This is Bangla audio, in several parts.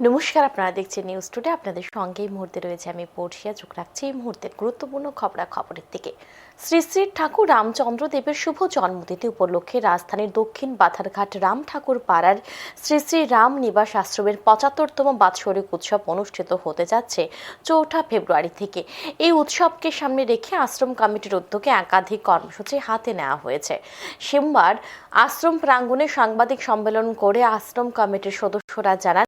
নমস্কার, আপনারা দেখছেন নিউজ টুডে আপনাদের সঙ্গে এই মুহূর্তে রয়েছে আমি পড়শিয়া। চোখ রাখছি এই মুহূর্তের গুরুত্বপূর্ণ খবরাখবরের দিকে। শ্রী শ্রী ঠাকুর রামচন্দ্র দেবের শুভ জন্মতিথি উপলক্ষে রাজধানীর দক্ষিণ বাথারঘাট রাম ঠাকুর পাড়ার শ্রী শ্রী রাম নিবাস আশ্রমের পঁচাত্তরতম বাৎসরিক উৎসব অনুষ্ঠিত হতে যাচ্ছে চৌঠা ফেব্রুয়ারি থেকে। এই উৎসবকে সামনে রেখে আশ্রম কমিটির উদ্যোগে একাধিক কর্মসূচি হাতে নেওয়া হয়েছে। সোমবার আশ্রম প্রাঙ্গণে সাংবাদিক সম্মেলন করে আশ্রম কমিটির সদস্যরা জানান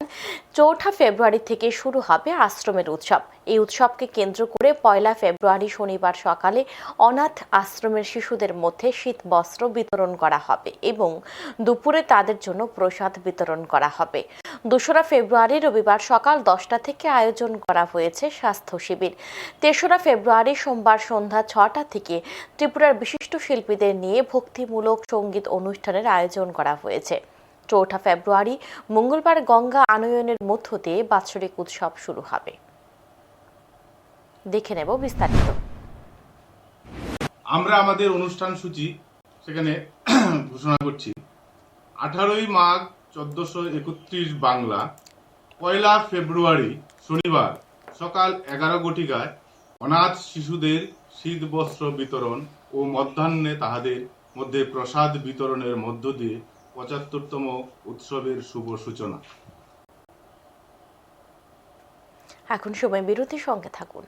চৌঠা ফেব্রুয়ারি থেকে শুরু হবে আশ্রমের উৎসব। এই উৎসবকে কেন্দ্র করে পয়লা ফেব্রুয়ারি শনিবার সকালে অনাথ আশ্রমের শিশুদের মধ্যে শীত বস্ত্র বিতরণ করা হবে এবং দুপুরে তাদের জন্য প্রসাদ বিতরণ করা হবে। দোসরা ফেব্রুয়ারি রবিবার সকাল দশটা থেকে আয়োজন করা হয়েছে স্বাস্থ্য শিবির। তেসরা ফেব্রুয়ারি সোমবার সন্ধ্যা ছটা থেকে ত্রিপুরার বিশিষ্ট শিল্পীদের নিয়ে ভক্তিমূলক সংগীত অনুষ্ঠানের আয়োজন করা হয়েছে। চৌঠা ফেব্রুয়ারি, মঙ্গলবার গঙ্গা আনয়নের মধ্য দিয়ে বাৎসরিক উৎসব শুরু হবে। দেখে নেব বিস্তারিত। আমরা আমাদের অনুষ্ঠান সূচি সেখানে ঘোষণা করছি। আঠারোই মাঘ চোদ্দশো একত্রিশ বাংলা, পয়লা ফেব্রুয়ারি শনিবার সকাল এগারো ঘটিকায় অনাথ শিশুদের শীত বস্ত্র বিতরণ ও মধ্যাহ্নে তাহাদের মধ্যে প্রসাদ বিতরণের মধ্য দিয়ে পঁচাত্তরতম উৎসবের শুভ সূচনা। এখন সময় বিরতির সঙ্গে থাকুন।